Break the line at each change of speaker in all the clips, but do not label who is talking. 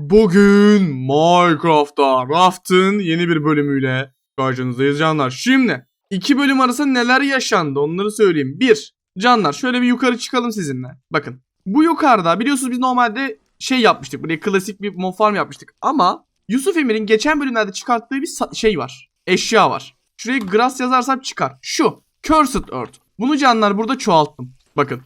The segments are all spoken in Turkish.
Bugün Minecraft'ta Raft'ın yeni bir bölümüyle karşınızdayız canlar. Şimdi iki bölüm arasında neler yaşandı onları söyleyeyim. Bir, canlar şöyle bir yukarı çıkalım sizinle. Bakın bu yukarıda biliyorsunuz biz normalde şey yapmıştık. Buraya klasik bir mob farm yapmıştık. Ama Yusuf Emir'in geçen bölümlerde çıkarttığı bir şey var. Eşya var. Şuraya grass yazarsam çıkar. Şu. Cursed Earth. Bunu canlar burada çoğalttım. Bakın.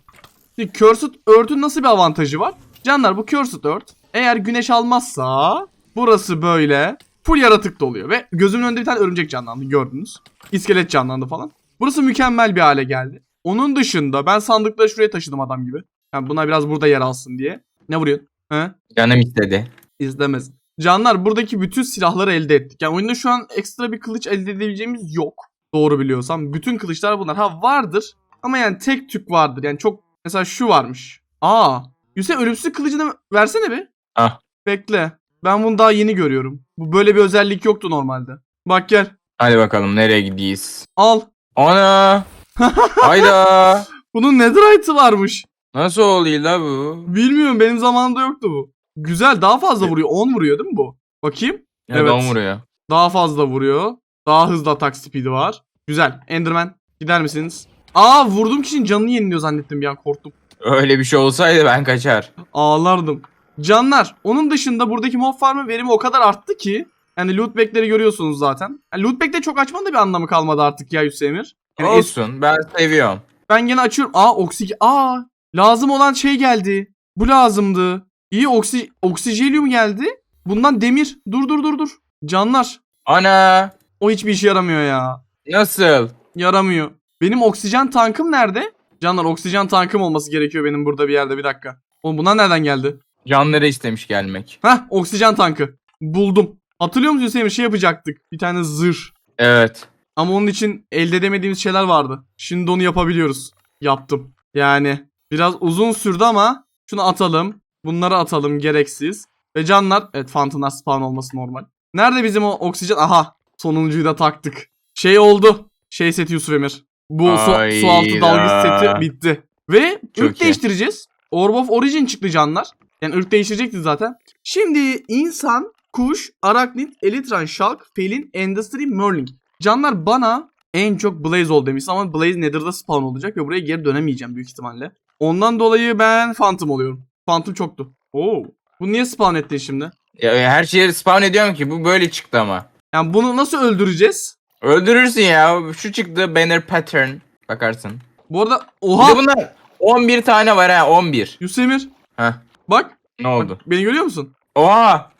Şimdi Cursed Earth'ün nasıl bir avantajı var? Canlar bu Cursed Earth eğer güneş almazsa burası böyle full yaratık doluyor. Ve gözümün önünde bir tane örümcek canlandı gördünüz. İskelet canlandı falan. Burası mükemmel bir hale geldi. Onun dışında ben sandıkları şuraya taşıdım adam gibi. Yani buna biraz burada yer alsın diye. Ne vuruyorsun? He?
Canım istedi.
İzlemez. Canlar buradaki bütün silahları elde ettik. Yani oyunda şu an ekstra bir kılıç elde edebileceğimiz yok. Doğru biliyorsam. Bütün kılıçlar bunlar. Ha vardır. Ama yani tek tük vardır. Yani çok mesela şu varmış. Aa. Yusuf ölümsüz kılıcını versene bir.
Ah.
Bekle. Ben bunu daha yeni görüyorum. Bu böyle bir özellik yoktu normalde. Bak gel.
Hadi bakalım nereye gidiyiz?
Al.
Ana! Hayda!
Bunun netherite'ı varmış.
Nasıl oluyor la bu?
Bilmiyorum benim zamanımda yoktu bu. Güzel daha fazla vuruyor. 10 vuruyor değil mi bu? Bakayım.
Ya
Evet.
evet. vuruyor.
Daha fazla vuruyor. Daha hızlı atak speed'i var. Güzel. Enderman gider misiniz? Aa vurduğum kişinin canını yeniliyor zannettim bir an korktum.
Öyle bir şey olsaydı ben kaçar.
Ağlardım. Canlar. Onun dışında buradaki mob farmın verimi o kadar arttı ki. Yani loot bag'leri görüyorsunuz zaten. Yani loot bag'de çok açmanın da bir anlamı kalmadı artık ya Hüsemir. Yani es-
Olsun ben seviyorum.
ben gene açıyorum. Aa oksijen. Aa lazım olan şey geldi. Bu lazımdı. İyi oksi oksijelyum geldi. Bundan demir. Dur dur dur dur. Canlar.
Ana!
O hiçbir işe yaramıyor ya.
Nasıl?
Yaramıyor. Benim oksijen tankım nerede? Canlar oksijen tankım olması gerekiyor benim burada bir yerde bir dakika. Oğlum bunlar nereden geldi?
Canları istemiş gelmek.
Heh oksijen tankı. Buldum. Hatırlıyor musun Hüseyin şey yapacaktık. Bir tane zırh.
Evet.
Ama onun için elde edemediğimiz şeyler vardı. Şimdi onu yapabiliyoruz. Yaptım. Yani biraz uzun sürdü ama şunu atalım. Bunları atalım gereksiz. Ve canlar evet Phantom'lar spawn olması normal. Nerede bizim o oksijen? Aha sonuncuyu da taktık. Şey oldu. Şey seti Yusuf Emir. Bu su,
Hayda.
su altı dalgıç seti bitti. Ve
Çok
ırk
iyi.
değiştireceğiz. Orb of Origin çıktı canlar. Yani ırk değiştirecekti zaten. Şimdi insan, kuş, araknid, elitran, shark, felin, endustry, merling. Canlar bana en çok Blaze ol demiş ama Blaze Nether'da spawn olacak ve buraya geri dönemeyeceğim büyük ihtimalle. Ondan dolayı ben Phantom oluyorum. Phantom çoktu. Oo. Bu niye spawn ettin şimdi?
Ya, her şeyi spawn ediyorum ki bu böyle çıktı ama.
Yani bunu nasıl öldüreceğiz?
Öldürürsün ya. Şu çıktı banner pattern. Bakarsın.
Bu arada
Bir
oha
de bunlar 11 tane var ha 11.
Yusemir
Heh.
Bak,
Ne oldu?
bak beni görüyor musun?
Oha!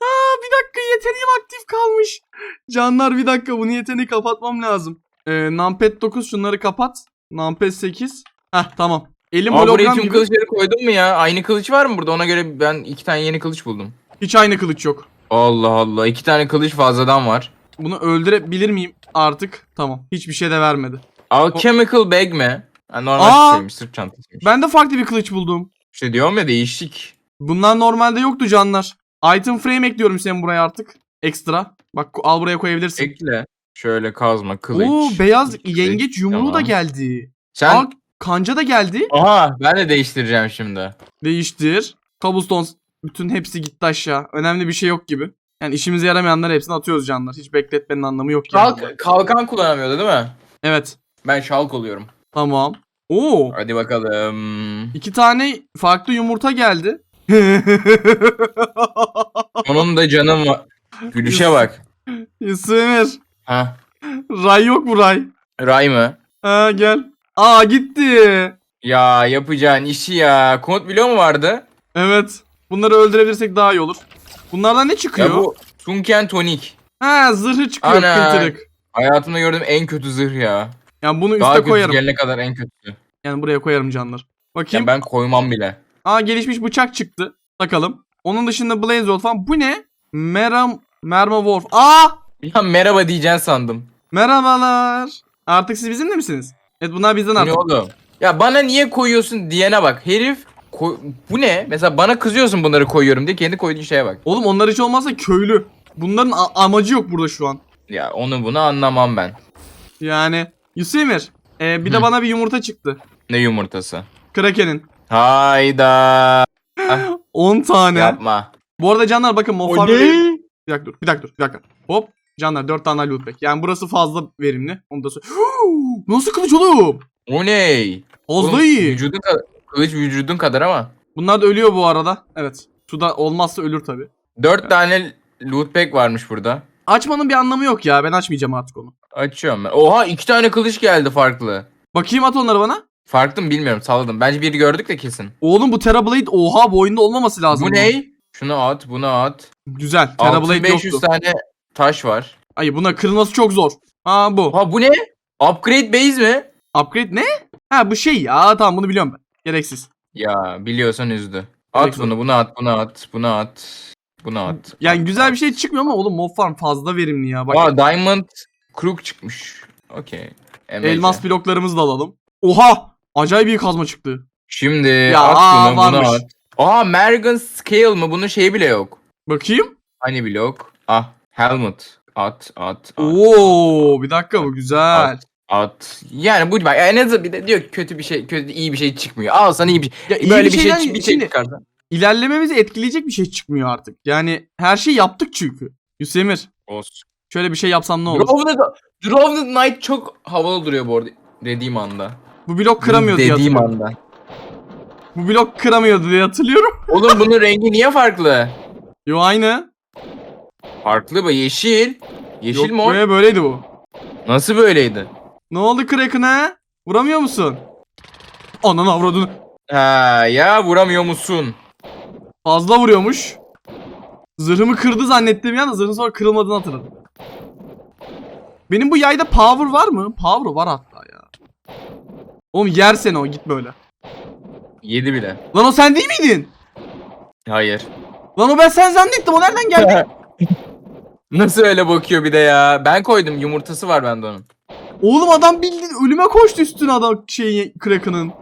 Aa bir dakika yeteneğim aktif kalmış. Canlar bir dakika bunu yeteneği kapatmam lazım. Ee, Numpad 9 şunları kapat. Numpad 8. Heh tamam. Elim
Aa, buraya
hologram
tüm
gibi.
kılıçları koydun mu ya? Aynı kılıç var mı burada? Ona göre ben iki tane yeni kılıç buldum.
Hiç aynı kılıç yok.
Allah Allah. iki tane kılıç fazladan var.
Bunu öldürebilir miyim artık? Tamam. Hiçbir şey de vermedi.
Alchemical bag mi? Ha, normal
Aa!
şeymiş, sırt çantasıymış.
Ben de farklı bir kılıç buldum.
İşte diyorum ya değişik.
Bunlar normalde yoktu canlar. Item frame ekliyorum senin buraya artık. Ekstra. Bak al buraya koyabilirsin.
Ekle. Şöyle kazma, kılıç.
Oo beyaz
kılıç,
yengeç yumruğu da
tamam.
geldi.
Sen...
Aa, kanca da geldi.
Aha ben de değiştireceğim şimdi.
Değiştir. Cobblestone bütün hepsi gitti aşağı. Önemli bir şey yok gibi. Yani işimize yaramayanları hepsini atıyoruz canlar. Hiç bekletmenin anlamı yok yani.
Kalk, kalkan kullanamıyordu değil mi?
Evet.
Ben şalk oluyorum.
Tamam. Oo.
Hadi bakalım.
İki tane farklı yumurta geldi.
Onun da canım var. Gülüşe bak.
Yusuf'emir.
Ha.
Ray yok mu Ray?
Ray mı?
Ha gel. Aa gitti.
Ya yapacağın işi ya. Komut biliyor mu vardı?
Evet. Bunları öldürebilirsek daha iyi olur. Bunlardan ne çıkıyor?
Ya bu Sunken Tonik.
Ha zırhı çıkıyor
Ana.
kıtırık.
Hayatımda gördüğüm en kötü zırh ya.
Yani bunu
Daha
üste
kötü
koyarım.
gelene kadar en kötüsü.
Yani buraya koyarım canlar. Bakayım.
Ya ben koymam bile.
Aa gelişmiş bıçak çıktı. Takalım. Onun dışında Blaze Old falan. Bu ne? Meram Merma Wolf. Aa!
Ya merhaba diyeceksin sandım.
Merhabalar. Artık siz bizimle misiniz? Evet bunlar bizden
ne
artık.
oğlum? Ya bana niye koyuyorsun diyene bak. Herif koy- bu ne? Mesela bana kızıyorsun bunları koyuyorum diye kendi koyduğun şeye bak.
Oğlum onlar hiç olmazsa köylü. Bunların a- amacı yok burada şu an.
Ya onu bunu anlamam ben.
Yani Yusemir. E, bir de
Hı.
bana bir yumurta çıktı.
Ne yumurtası?
Kraken'in.
Hayda.
10 tane.
Yapma.
Bu arada canlar bakın mob
O
farmı
ne?
verim- Bir dakika dur. Bir dakika dur. Bir dakika. Hop. Canlar 4 tane loot pack. Yani burası fazla verimli. Onu da söyle. Nasıl kılıç oğlum?
O ne?
Az
Oğlum,
da iyi.
Vücudun kadar, kılıç vücudun kadar ama.
Bunlar da ölüyor bu arada. Evet. Suda olmazsa ölür tabi.
Dört tane loot pack varmış burada.
Açmanın bir anlamı yok ya. Ben açmayacağım artık onu.
Açıyorum ben. Oha iki tane kılıç geldi farklı.
Bakayım at onları bana.
Farklı mı bilmiyorum salladım. Bence biri gördük de kesin.
Oğlum bu Terablade oha bu oyunda olmaması lazım.
Bu ne? Şunu at, bunu at.
Güzel. Terablade
6500
yoktu.
tane taş var.
Ay buna kırılması çok zor. Ha bu.
Ha bu ne? Upgrade base mi?
Upgrade ne? Ha bu şey ya. Tamam bunu biliyorum ben. Gereksiz.
Ya biliyorsan üzdü. At
Gereksiz.
bunu, bunu at, bunu at, bunu at. Bunu at.
Yani güzel bir şey çıkmıyor ama oğlum mob farm fazla verimli ya. Bak
Aa Diamond Crook çıkmış. Okey.
Elmas bloklarımızı da alalım. Oha! Acayip iyi kazma çıktı.
Şimdi
Ya,
at
aa,
bunu, bunu
varmış.
at. Aa Mergen Scale mı? Bunun şeyi bile yok.
Bakayım.
Hani blok? Ah Helmet. At, at, at.
Oo, bir dakika bu güzel.
At. Yani bu bak en azından bir de diyor ki kötü bir şey, kötü iyi bir şey çıkmıyor. Al sana iyi bir
Ya iyi
Böyle
bir
şey, bir şey
şimdi-
çıkarsa.
İlerlememizi etkileyecek bir şey çıkmıyor artık. Yani her şey yaptık çünkü. Yusemir
Olsun.
Şöyle bir şey yapsam ne olur?
Droved, Droved Knight çok havalı duruyor bu arada dediğim anda.
Bu blok kıramıyordu diye
Dediğim
hatırlıyorum.
anda.
Bu blok kıramıyordu diye hatırlıyorum.
Oğlum bunun rengi niye farklı?
Yo aynı.
Farklı mı? Yeşil. Yeşil
Yok
mor.
böyle böyleydi bu.
Nasıl böyleydi?
Ne oldu Kraken'a? Vuramıyor musun? Ananı avradını.
Ha ya vuramıyor musun?
Fazla vuruyormuş. Zırhımı kırdı zannettim ya da zırhın sonra kırılmadığını hatırladım. Benim bu yayda power var mı? Power var hatta ya. Oğlum yersen o git böyle.
Yedi bile.
Lan o sen değil miydin?
Hayır.
Lan o ben sen zannettim o nereden geldi?
Nasıl öyle bakıyor bir de ya? Ben koydum yumurtası var bende onun.
Oğlum adam bildiğin ölüme koştu üstüne adam şeyi Kraken'ın.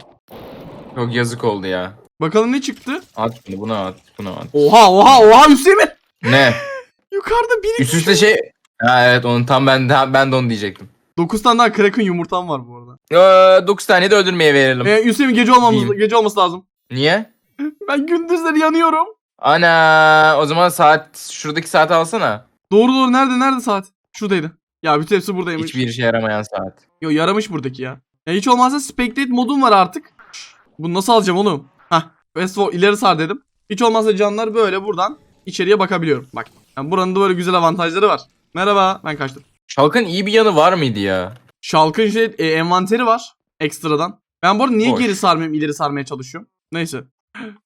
Çok yazık oldu ya.
Bakalım ne çıktı?
At bunu bunu at bunu at.
Oha oha oha Hüseyin.
Ne?
Yukarıda biri
Üst üste şey. Ha evet onu tam ben ben de onu diyecektim.
9 tane daha Kraken yumurtam var bu arada.
Ee, 9 tane de öldürmeye verelim.
Ee, Hüseyin gece olmamız
Diyeyim.
gece olması lazım.
Niye?
Ben gündüzleri yanıyorum.
Ana o zaman saat şuradaki saati alsana.
Doğru doğru nerede nerede saat? Şuradaydı. Ya bütün hepsi buradaymış.
Hiçbir işe yaramayan saat.
Yo yaramış buradaki ya. Ya hiç olmazsa spectate modum var artık. Bunu nasıl alacağım oğlum? Hah. Westfall ileri sar dedim. Hiç olmazsa canlar böyle buradan içeriye bakabiliyorum. Bak. Yani buranın da böyle güzel avantajları var. Merhaba. Ben kaçtım.
Şalkın iyi bir yanı var mıydı ya?
Shulk'ın şey e, envanteri var. Ekstradan. Ben bu arada niye
Boş.
geri sarmayayım ileri sarmaya çalışıyorum. Neyse.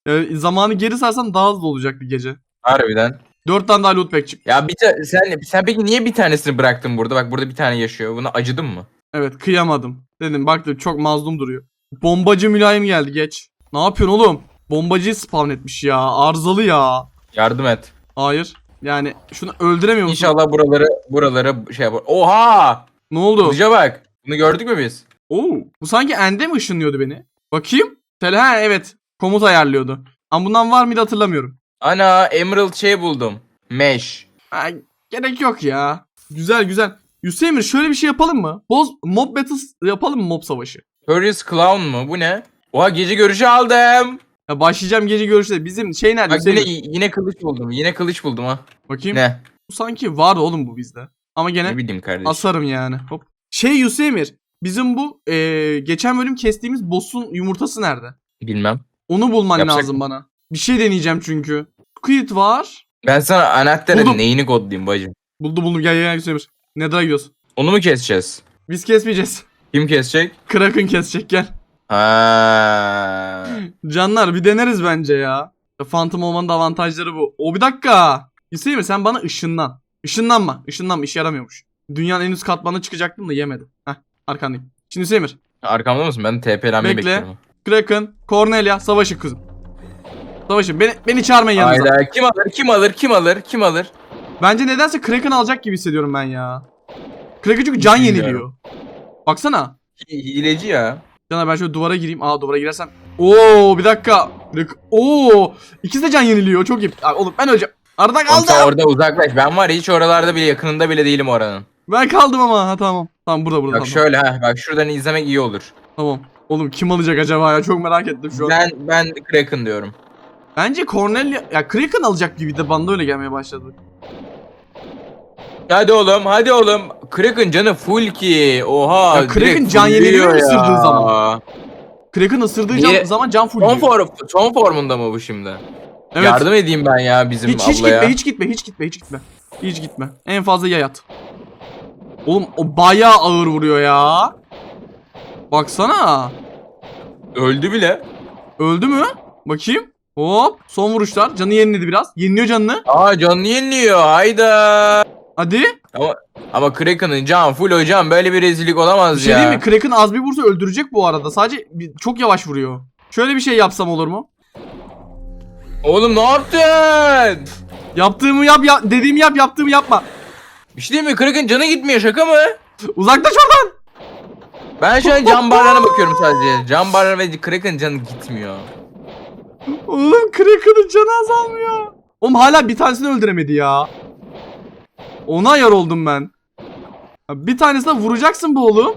E, zamanı geri sarsam daha hızlı olacaktı gece.
Harbiden.
4 tane daha loot pack çıktı.
Ya bir ta- sen sen peki niye bir tanesini bıraktın burada? Bak burada bir tane yaşıyor. Buna acıdın mı?
Evet kıyamadım. Dedim baktım çok mazlum duruyor. Bombacı mülayim geldi geç. Ne yapıyorsun oğlum? Bombacıyı spawn etmiş ya. Arızalı ya.
Yardım et.
Hayır. Yani şunu öldüremiyor musun?
İnşallah buraları buraları şey yapar. Oha!
Ne oldu?
Kılıca bak. Bunu gördük mü biz?
Oo, bu sanki ende mi ışınlıyordu beni? Bakayım. Tele ha evet. Komut ayarlıyordu. Ama bundan var mıydı hatırlamıyorum.
Ana Emerald şey buldum. Mesh.
Ha, gerek yok ya. Güzel güzel. Hüseyin şöyle bir şey yapalım mı? Boz mob battles yapalım mı mob savaşı?
Curious Clown mu? Bu ne? Oha gece görüşü aldım.
Ya başlayacağım gece görüşte. Bizim şey nerede
Bak yine,
Hüseyin?
yine kılıç buldum. Yine kılıç buldum ha.
Bakayım.
Ne?
Bu sanki var oğlum bu bizde. Ama gene
Ne bileyim kardeşim.
asarım yani. Hop. Şey Yusemir. Bizim bu eee, geçen bölüm kestiğimiz boss'un yumurtası nerede?
Bilmem.
Onu bulman
Yapacak
lazım
mı?
bana. Bir şey deneyeceğim çünkü. Squid var.
Ben sana anahtarın
Buldum.
neyini kodlayayım bacım?
Buldum buldum gel gel gel Yusemir. Nether'a gidiyoruz.
Onu mu keseceğiz?
Biz kesmeyeceğiz.
Kim kesecek?
Kraken kesecek gel.
Ha.
Canlar bir deneriz bence ya. Phantom olmanın da avantajları bu. O bir dakika. Hüseyin sen bana ışınlan. Işınlanma. Işınlanma işe yaramıyormuş. Dünyanın en üst katmanına çıkacaktım da yemedim. Heh arkandayım. Şimdi Hüseyin
Arkamda mısın? Ben TP'lenmeyi
Bekle.
bekliyorum.
Kraken, Cornelia savaşın kızım. Savaşın. Beni, beni çağırmayın yanınıza.
Hayda kim alır kim alır kim alır kim alır?
Bence nedense Kraken alacak gibi hissediyorum ben ya. Kraken çünkü can
Bilmiyorum.
yeniliyor. Baksana.
Hi- Hileci ya.
Caner ben şöyle duvara gireyim. Aa duvara girersem. Oo bir dakika. Oo ikisi de can yeniliyor. Çok iyi. Abi, oğlum ben öleceğim. Arada
Oğlum
kaldım.
sen orada uzaklaş. Ben var hiç oralarda bile yakınında bile değilim oranın.
Ben kaldım ama. Ha tamam. Tamam burada burada.
Bak
tamam.
şöyle ha bak şuradan izlemek iyi olur.
Tamam. Oğlum kim alacak acaba ya? Çok merak ettim şu an.
Ben ben Kraken diyorum.
Bence Cornelia ya Kraken alacak gibi de bana öyle gelmeye başladı.
Hadi oğlum hadi oğlum. Kraken canı full ki. Oha.
Ya Kraken
direkt
can yeniliyor
ya.
ısırdığı zaman. Kraken ısırdığı
Niye?
can- zaman can full.
Son,
yiyor.
form, son formunda mı bu şimdi?
Evet.
Yardım edeyim ben ya bizim
hiç hiç
ablaya.
gitme, hiç gitme, hiç gitme, hiç gitme. Hiç gitme. En fazla yay at. Oğlum o bayağı ağır vuruyor ya. Baksana.
Öldü bile.
Öldü mü? Bakayım. Hop. Son vuruşlar. Canı yeniledi biraz. Yeniliyor canını.
Aa canını yeniliyor hayda.
Hadi.
Ama Kraken'ın can full hocam böyle bir rezillik olamaz
Bir şey
ya.
diyeyim mi? Kraken az bir vursa öldürecek bu arada. Sadece bir- çok yavaş vuruyor. Şöyle bir şey yapsam olur mu?
Oğlum ne yaptın?
Yaptığımı yap, ya dediğimi yap, yaptığımı yapma.
Bir şey diyeyim mi? Kraken canı gitmiyor şaka mı?
Uzaklaş oradan.
Ben şu an can barlarına bakıyorum sadece. Can barlar ve Kraken canı gitmiyor.
Oğlum Kraken'ın canı azalmıyor. Oğlum hala bir tanesini öldüremedi ya. Ona ayar oldum ben. Bir tanesine vuracaksın bu oğlum.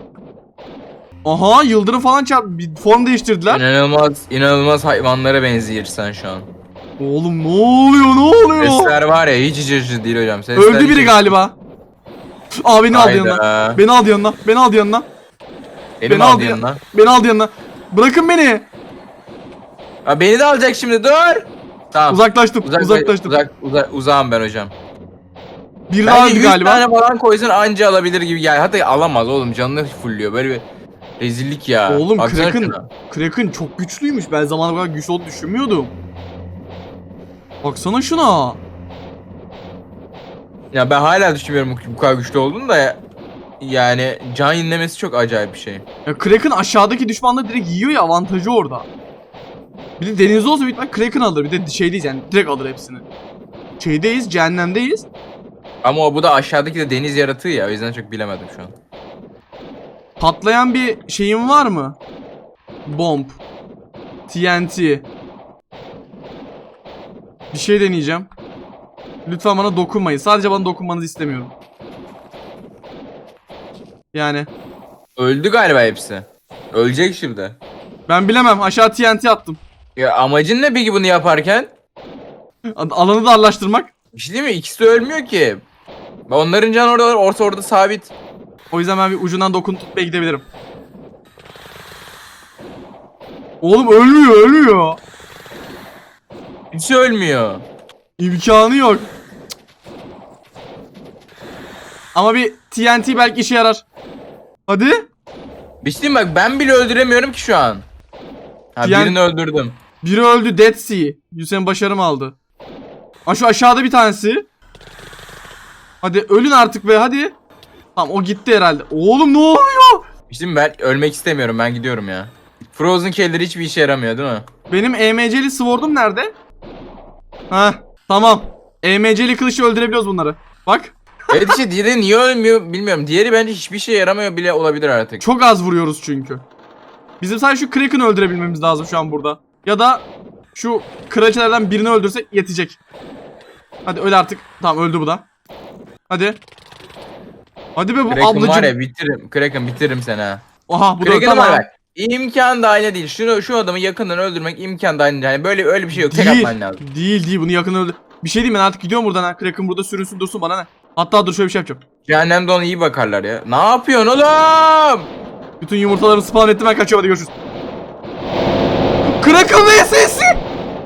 Aha yıldırım falan çarp bir form değiştirdiler.
İnanılmaz, inanılmaz hayvanlara benziyorsun şu an.
Oğlum ne oluyor ne oluyor?
Sesler var ya hiç hiç hiç değil hocam. Sesler
Öldü
hiç-
biri galiba. Aa beni aldı yanına. Beni aldı yanına. Beni aldı yanına.
Benim
beni
aldı yanına.
Beni aldı yanına. Bırakın beni.
Ha, beni de alacak şimdi dur. Tamam.
Uzaklaştım.
Uzak,
uzaklaştım.
Uzak, uzak, uzağım ben hocam.
Bir daha
100
galiba.
tane falan koysun anca alabilir gibi gel. Hatta alamaz oğlum canını fulluyor. Böyle bir rezillik ya.
Oğlum
Baksana
Kraken,
şuna.
Kraken çok güçlüymüş. Ben zamanla kadar güçlü olduğunu düşünmüyordum. Baksana şuna.
Ya ben hala düşünmüyorum bu kadar güçlü olduğunu da ya- yani can yenilemesi çok acayip bir şey.
Ya Kraken aşağıdaki düşmanları direkt yiyor ya avantajı orada. Bir de denizde olsa ihtimal Kraken alır. Bir de şeydeyiz yani direkt alır hepsini. Şeydeyiz, cehennemdeyiz.
Ama bu da aşağıdaki de deniz yaratığı ya o yüzden çok bilemedim şu an.
Patlayan bir şeyin var mı? Bomb. TNT. Bir şey deneyeceğim. Lütfen bana dokunmayın. Sadece bana dokunmanızı istemiyorum. Yani
Öldü galiba hepsi. Ölecek şimdi.
ben bilemem. Aşağı TNT attım.
Ya amacın ne peki bunu yaparken?
Al- Alanı darlaştırmak.
Bir şey değil mi? İkisi ölmüyor ki. Onların canı orada orta orada sabit.
O yüzden ben bir ucundan dokun tutmaya gidebilirim. Oğlum ölmüyor, ölmüyor.
Hiç ölmüyor.
İmkanı yok. Ama bir TNT belki işe yarar. Hadi.
Mi? bak ben bile öldüremiyorum ki şu an. Ha
Yani-
birini öldürdüm.
Biri öldü Dead Sea. Hüseyin başarım aldı. Ha şu aşağıda bir tanesi. Hadi ölün artık be hadi. Tamam o gitti herhalde. Oğlum ne oluyor?
Mi? ben ölmek istemiyorum ben gidiyorum ya. Frozen Killer hiçbir işe yaramıyor değil mi?
Benim EMC'li sword'um nerede? Ha tamam. EMC'li kılıçla öldürebiliyoruz bunları. Bak.
evet işte diğeri niye ölmüyor bilmiyorum. Diğeri bence hiçbir şey yaramıyor bile olabilir artık.
Çok az vuruyoruz çünkü. Bizim sadece şu Kraken'ı öldürebilmemiz lazım şu an burada. Ya da şu kraliçelerden birini öldürsek yetecek. Hadi öl artık. Tamam öldü bu da. Hadi. Hadi be bu
Kraken var
ablacım.
ya bitiririm. Kraken bitiririm seni ha.
Aha bu da
Kraken
tamam.
var bak. İmkan da aynı değil. Şunu şu adamı yakından öldürmek imkan da aynı değil. Yani böyle öyle bir şey yok. Tek
Değil.
atman lazım.
Değil değil bunu yakın öldü. Bir şey diyeyim ben artık gidiyorum buradan ha. Kraken burada sürünsün dursun bana ne. Hatta dur şöyle bir şey yapacağım.
Cehennemde ona iyi bakarlar ya. Ne yapıyorsun oğlum?
Bütün yumurtalarını spawn ettim ben kaçıyorum hadi görüşürüz. Kraken vs'si!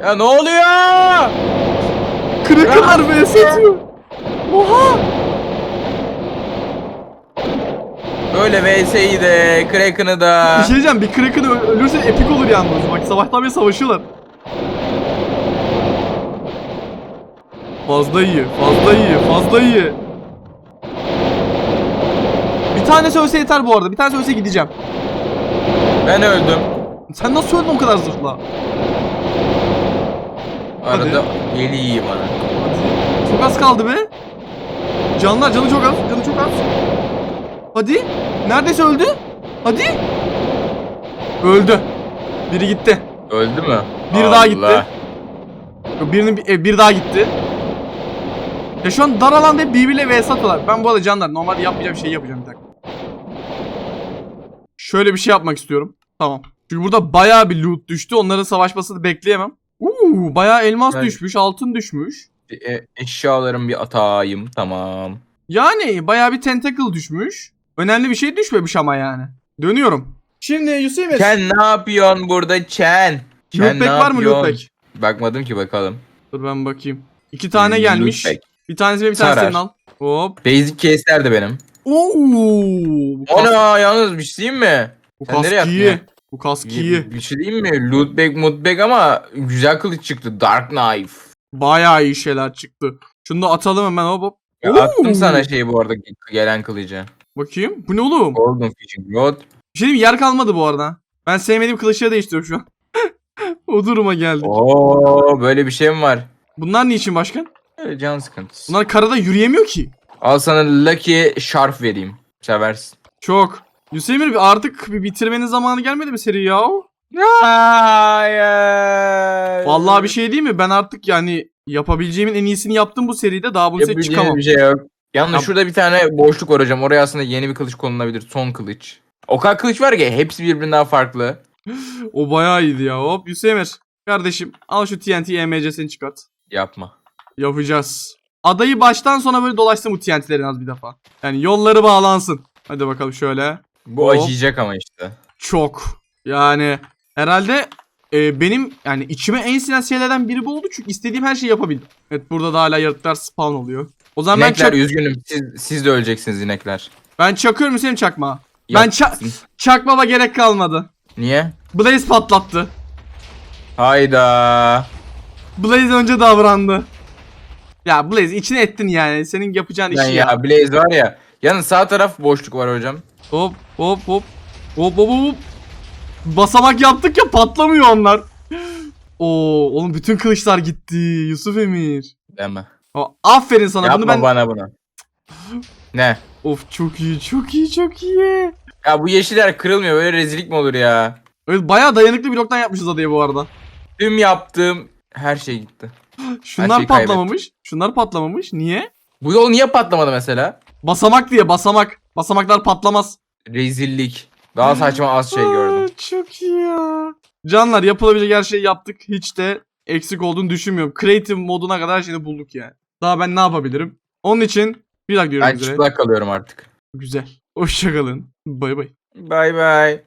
Ya ne oluyor?
Krakenlar vs atıyor. Oha!
Böyle VS'yi de, Kraken'ı da.
Bir şey diyeceğim bir Kraken ölürse epik olur yalnız. Bak sabahtan beri savaşıyorlar. Fazla iyi, fazla iyi, fazla iyi. Bir tanesi ölse yeter bu arada. Bir tanesi ölse gideceğim.
Ben öldüm.
Sen nasıl öldün o kadar zırhla? Hadi.
Arada yeli iyi bana.
Hadi. Çok az kaldı be. Canlar canı çok az. Canı çok az. Hadi. Neredeyse öldü. Hadi. Öldü. Biri gitti.
Öldü mü?
Daha
Allah.
gitti. Birinin bir, e, bir daha gitti. Ya şu an dar alanda hep birbiriyle vs atıyorlar. Ben bu arada canlar normalde yapmayacağım şeyi yapacağım bir dakika. Şöyle bir şey yapmak istiyorum. Tamam. Çünkü burada bayağı bir loot düştü. Onların savaşmasını bekleyemem. Uuu bayağı elmas
Yani-
düşmüş, altın düşmüş.
E, eşyalarımı bir atayım. Tamam.
Yani bayağı bir tentacle düşmüş. Önemli bir şey düşmemiş ama yani. Dönüyorum. Şimdi Yusuf Emir.
Chen ne yapıyorsun burada Chen? Chen
Lootback var mı lootback?
Bakmadım ki bakalım.
Dur ben bakayım. İki tane gelmiş.
Lootback.
Bir tanesi ve bir tanesi senin al. Hop.
Basic case'ler de benim.
Oo. Bu kask,
Ana yalnız bir şey diyeyim mi?
bu
sen
kask iyi. Bu kask iyi.
Bir şey diyeyim mi? Lootback mutback ama güzel kılıç çıktı. Dark Knife.
Bayağı iyi şeyler çıktı. Şunu da atalım hemen hop hop.
Ya
Oo.
attım sana şeyi bu arada gelen kılıcı.
Bakayım. Bu ne oğlum?
Golden Fishing Rod.
Bir şey diyeyim yer kalmadı bu arada. Ben sevmediğim kılıçları değiştiriyorum şu an. o duruma geldik.
Oo böyle bir şey mi var?
Bunlar niçin başkan?
Öyle can sıkıntısı.
Bunlar karada yürüyemiyor ki.
Al sana Lucky Sharp vereyim. Seversin.
Çok. Hüseyin bir artık bir bitirmenin zamanı gelmedi mi seri ya?
Hayır.
Vallahi bir şey değil mi? Ben artık yani yapabileceğimin en iyisini yaptım bu seride. Daha bunun set
Yapabileceğim
çıkamam.
bir şey yok. Yalnız
Yap-
şurada bir tane boşluk var hocam. Oraya aslında yeni bir kılıç konulabilir. Son kılıç. O kadar kılıç var ki hepsi birbirinden farklı.
O bayağı iyiydi ya. Hop Hüseyin Kardeşim al şu TNT EMC'sini çıkart.
Yapma.
Yapacağız. Adayı baştan sona böyle dolaşsın bu TNT'lerin az bir defa. Yani yolları bağlansın. Hadi bakalım şöyle.
Bu
Hop.
acıyacak ama işte.
Çok. Yani herhalde e, benim yani içime en sinen şeylerden biri bu oldu. Çünkü istediğim her şeyi yapabildim. Evet burada da hala yaratıklar spawn oluyor. O zaman ben,
İnekler
çak,
üzgünüm. Siz, siz de öleceksiniz inekler.
ben çakıyorum Hüseyin çakma. Ben ça- çakmama gerek kalmadı.
Niye?
Blaze patlattı.
Hayda.
Blaze önce davrandı. Ya Blaze içine ettin yani. Senin yapacağın
Ben
işi
ya,
ya.
Blaze var ya. Yalnız sağ taraf boşluk var hocam.
Hop hop hop. Hop hop hop. Basamak yaptık ya patlamıyor onlar. Oo oğlum bütün kılıçlar gitti Yusuf Emir.
Deme.
O, aferin sana
Yapma
bunu ben.
bana bunu. Ne?
Of çok iyi çok iyi çok iyi.
Ya bu yeşiller kırılmıyor. Böyle rezillik mi olur ya?
Evet bayağı dayanıklı bloktan yapmışız adayı bu arada.
Tüm yaptığım her şey gitti.
Şunlar
şeyi
patlamamış. Şunlar patlamamış. Niye?
Bu yol niye patlamadı mesela?
Basamak diye basamak. Basamaklar patlamaz.
Rezillik. Daha saçma az şey gördüm.
Çok iyi ya. Canlar yapılabilecek her şeyi yaptık. Hiç de eksik olduğunu düşünmüyorum. Creative moduna kadar her şeyi bulduk yani. Daha ben ne yapabilirim? Onun için bir dakika
Ben
görüşmek üzere.
çıplak kalıyorum artık.
Güzel. Hoşçakalın. Bay bay.
Bay bay.